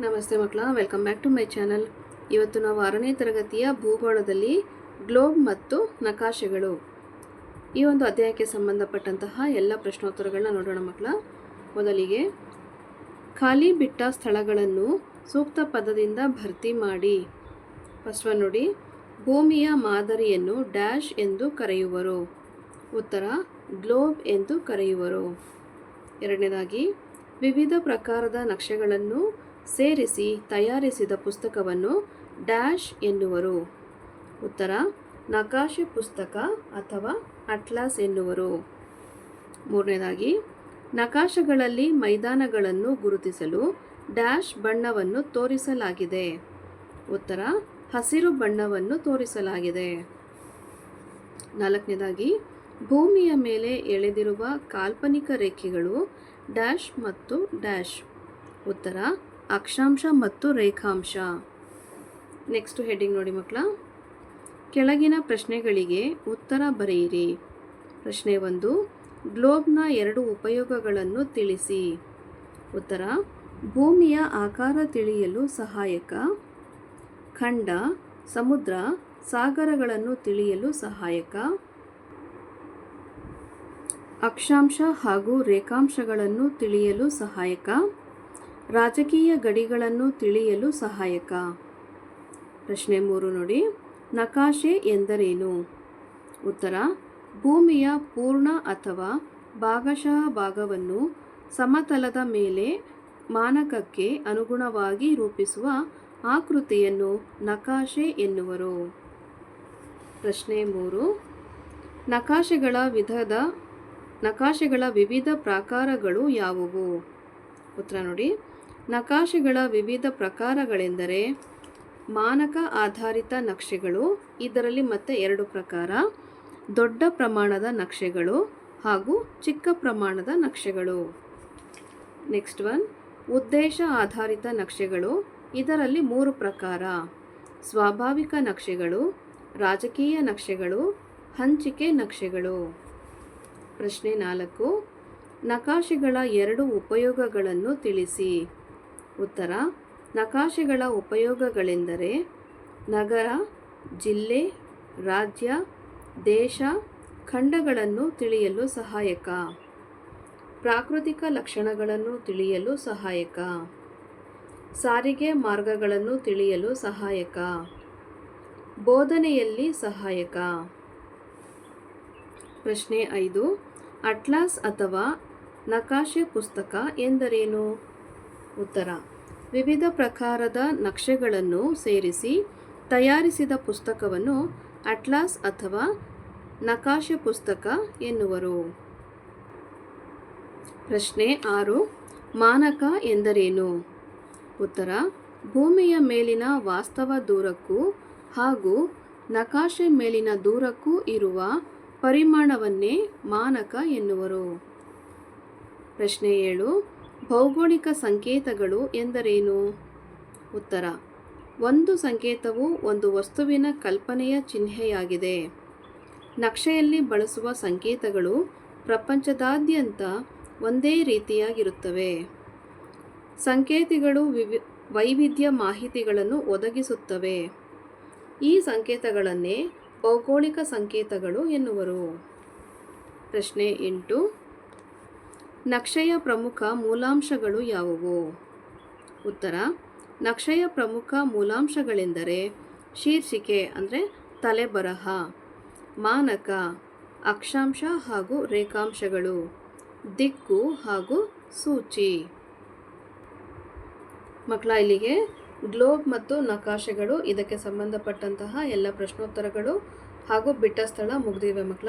ನಮಸ್ತೆ ಮಕ್ಕಳ welcome back to my channel ಇವತ್ತು ನಾವು ಆರನೇ ತರಗತಿಯ ಭೂಗೋಳದಲ್ಲಿ ಗ್ಲೋಬ್ ಮತ್ತು ನಕಾಶೆಗಳು. ಈ ಒಂದು ಅಧ್ಯಾಯಕ್ಕೆ ಸಂಬಂಧಪಟ್ಟಂತಹ ಎಲ್ಲ ಪ್ರಶ್ನೋತ್ತರಗಳನ್ನ ನೋಡೋಣ ಮಕ್ಕಳ. ಮೊದಲಿಗೆ, ಖಾಲಿ ಬಿಟ್ಟ ಸ್ಥಳಗಳನ್ನು ಸೂಕ್ತ ಪದದಿಂದ ಭರ್ತಿ ಮಾಡಿ. ಫಸ್ಟ್ ಒನ್ ನೋಡಿ, ಭೂಮಿಯ ಮಾದರಿಯನ್ನು ಡ್ಯಾಶ್ ಎಂದು ಕರೆಯುವರು. ಉತ್ತರ ಗ್ಲೋಬ್ ಎಂದು ಕರೆಯುವರು. ಎರಡನೇದಾಗಿ, ವಿವಿಧ ಪ್ರಕಾರದ ನಕ್ಷೆಗಳನ್ನು ಸೇರಿಸಿ ತಯಾರಿಸಿದ ಪುಸ್ತಕವನ್ನು ಡ್ಯಾಶ್ ಎನ್ನುವರು. ಉತ್ತರ, ನಕಾಶೆ ಪುಸ್ತಕ ಅಥವಾ ಅಟ್ಲಾಸ್ ಎನ್ನುವರು. ಮೂರನೇದಾಗಿ, ನಕಾಶೆಗಳಲ್ಲಿ ಮೈದಾನಗಳನ್ನು ಗುರುತಿಸಲು ಡ್ಯಾಶ್ ಬಣ್ಣವನ್ನು ತೋರಿಸಲಾಗಿದೆ. ಉತ್ತರ, ಹಸಿರು ಬಣ್ಣವನ್ನು ತೋರಿಸಲಾಗಿದೆ. ನಾಲ್ಕನೇದಾಗಿ, ಭೂಮಿಯ ಮೇಲೆ ಎಳೆದಿರುವ ಕಾಲ್ಪನಿಕ ರೇಖೆಗಳು ಡ್ಯಾಶ್ ಮತ್ತು ಡ್ಯಾಶ್. ಉತ್ತರ ಅಕ್ಷಾಂಶ ಮತ್ತು ರೇಖಾಂಶ. ನೆಕ್ಸ್ಟ್ ಹೆಡ್ಡಿಂಗ್ ನೋಡಿ ಮಕ್ಕಳ. ಕೆಳಗಿನ ಪ್ರಶ್ನೆಗಳಿಗೆ ಉತ್ತರ ಬರೆಯಿರಿ. ಪ್ರಶ್ನೆ ಒಂದು, ಗ್ಲೋಬ್ನ ಎರಡು ಉಪಯೋಗಗಳನ್ನು ತಿಳಿಸಿ. ಉತ್ತರ, ಭೂಮಿಯ ಆಕಾರ ತಿಳಿಯಲು ಸಹಾಯಕ. ಖಂಡ, ಸಮುದ್ರ, ಸಾಗರಗಳನ್ನು ತಿಳಿಯಲು ಸಹಾಯಕ. ಅಕ್ಷಾಂಶ ಹಾಗೂ ರೇಖಾಂಶಗಳನ್ನು ತಿಳಿಯಲು ಸಹಾಯಕ. ರಾಜಕೀಯ ಗಡಿಗಳನ್ನು ತಿಳಿಯಲು ಸಹಾಯಕ. ಪ್ರಶ್ನೆ ಮೂರು ನೋಡಿ. ನಕಾಶೆ ಎಂದರೇನು? ಉತ್ತರ, ಭೂಮಿಯ ಪೂರ್ಣ ಅಥವಾ ಭಾಗಶಃ ಭಾಗವನ್ನು ಸಮತಲದ ಮೇಲೆ ಮಾನಕಕ್ಕೆ ಅನುಗುಣವಾಗಿ ರೂಪಿಸುವ ಆಕೃತಿಯನ್ನು ನಕಾಶೆ ಎನ್ನುವರು. ಪ್ರಶ್ನೆ ಮೂರು, ನಕಾಶೆಗಳ ವಿಧದ, ನಕಾಶೆಗಳ ವಿವಿಧ ಪ್ರಕಾರಗಳು ಯಾವುವು? ಉತ್ತರ ನೋಡಿ. ನಕಾಶೆಗಳ ವಿವಿಧ ಪ್ರಕಾರಗಳೆಂದರೆ ಮಾನಕ ಆಧಾರಿತ ನಕ್ಷೆಗಳು, ಇದರಲ್ಲಿ ಮತ್ತೆ ಎರಡು ಪ್ರಕಾರ. ದೊಡ್ಡ ಪ್ರಮಾಣದ ನಕ್ಷೆಗಳು ಹಾಗೂ ಚಿಕ್ಕ ಪ್ರಮಾಣದ ನಕ್ಷೆಗಳು. ನೆಕ್ಸ್ಟ್ ಒನ್ ಉದ್ದೇಶ ಆಧಾರಿತ ನಕ್ಷೆಗಳು, ಇದರಲ್ಲಿ ಮೂರು ಪ್ರಕಾರ. ಸ್ವಾಭಾವಿಕ ನಕ್ಷೆಗಳು, ರಾಜಕೀಯ ನಕ್ಷೆಗಳು, ಹಂಚಿಕೆ ನಕ್ಷೆಗಳು. ಪ್ರಶ್ನೆ ನಾಲ್ಕು. ನಕಾಶೆಗಳ ಎರಡು ಉಪಯೋಗಗಳನ್ನು ತಿಳಿಸಿ. ಉತ್ತರ, ನಕಾಶೆಗಳ ಉಪಯೋಗಗಳೆಂದರೆ ನಗರ, ಜಿಲ್ಲೆ, ರಾಜ್ಯ, ದೇಶ, ಖಂಡಗಳನ್ನು ತಿಳಿಯಲು ಸಹಾಯಕ. ಪ್ರಾಕೃತಿಕ ಲಕ್ಷಣಗಳನ್ನು ತಿಳಿಯಲು ಸಹಾಯಕ. ಸಾರಿಗೆ ಮಾರ್ಗಗಳನ್ನು ತಿಳಿಯಲು ಸಹಾಯಕ. ಬೋಧನೆಯಲ್ಲಿ ಸಹಾಯಕ. ಪ್ರಶ್ನೆ ಐದು, ಅಟ್ಲಾಸ್ ಅಥವಾ ನಕಾಶೆ ಪುಸ್ತಕ ಎಂದರೇನು? ಉತ್ತರ. ವಿವಿಧ ಪ್ರಕಾರದ ನಕ್ಷೆಗಳನ್ನು ಸೇರಿಸಿ ತಯಾರಿಸಿದ ಪುಸ್ತಕವನ್ನು ಅಟ್ಲಾಸ್ ಅಥವಾ ನಕಾಶೆ ಪುಸ್ತಕ ಎನ್ನುವರು. ಪ್ರಶ್ನೆ ಆರು, ಮಾನಕ ಎಂದರೇನು? ಉತ್ತರ, ಭೂಮಿಯ ಮೇಲಿನ ವಾಸ್ತವ ದೂರಕ್ಕೂ ಹಾಗೂ ನಕಾಶೆ ಮೇಲಿನ ದೂರಕ್ಕೂ ಇರುವ ಪರಿಮಾಣವನ್ನೇ ಮಾನಕ ಎನ್ನುವರು. ಪ್ರಶ್ನೆ ಏಳು ಭೌಗೋಳಿಕ ಸಂಕೇತಗಳು ಎಂದರೇನು? ಉತ್ತರ. ಒಂದು ಸಂಕೇತವು ಒಂದು ವಸ್ತುವಿನ ಕಲ್ಪನೆಯ ಚಿಹ್ನೆಯಾಗಿದೆ. ನಕ್ಷೆಯಲ್ಲಿ ಬಳಸುವ ಸಂಕೇತಗಳು ಪ್ರಪಂಚದಾದ್ಯಂತ ಒಂದೇ ರೀತಿಯಾಗಿರುತ್ತವೆ. ಸಂಕೇತಗಳು ವಿವಿ, ವೈವಿಧ್ಯ ಮಾಹಿತಿಗಳನ್ನು ಒದಗಿಸುತ್ತವೆ. ಈ ಸಂಕೇತಗಳನ್ನೇ ಭೌಗೋಳಿಕ ಸಂಕೇತಗಳು ಎನ್ನುವರು. ಪ್ರಶ್ನೆ ಎಂಟು. ನಕ್ಷೆಯ ಪ್ರಮುಖ ಮೂಲಾಂಶಗಳು ಯಾವುವು? ಉತ್ತರ, ನಕ್ಷೆಯ ಪ್ರಮುಖ ಮೂಲಾಂಶಗಳೆಂದರೆ ಶೀರ್ಷಿಕೆ ಅಂದರೆ ತಲೆಬರಹ, ಮಾನಕ, ಅಕ್ಷಾಂಶ ಹಾಗೂ ರೇಖಾಂಶಗಳು, ದಿಕ್ಕು ಹಾಗೂ ಸೂಚಿ. ಮಕ್ಕಳ, ಇಲ್ಲಿಗೆ ಗ್ಲೋಬ್ ಮತ್ತು ನಕಾಶೆಗಳು, ಇದಕ್ಕೆ ಸಂಬಂಧಪಟ್ಟಂತಹ ಎಲ್ಲ ಪ್ರಶ್ನೋತ್ತರಗಳು ಹಾಗೂ ಬಿಟ್ಟ ಸ್ಥಳ ಮುಗಿದಿವೆ ಮಕ್ಕಳ.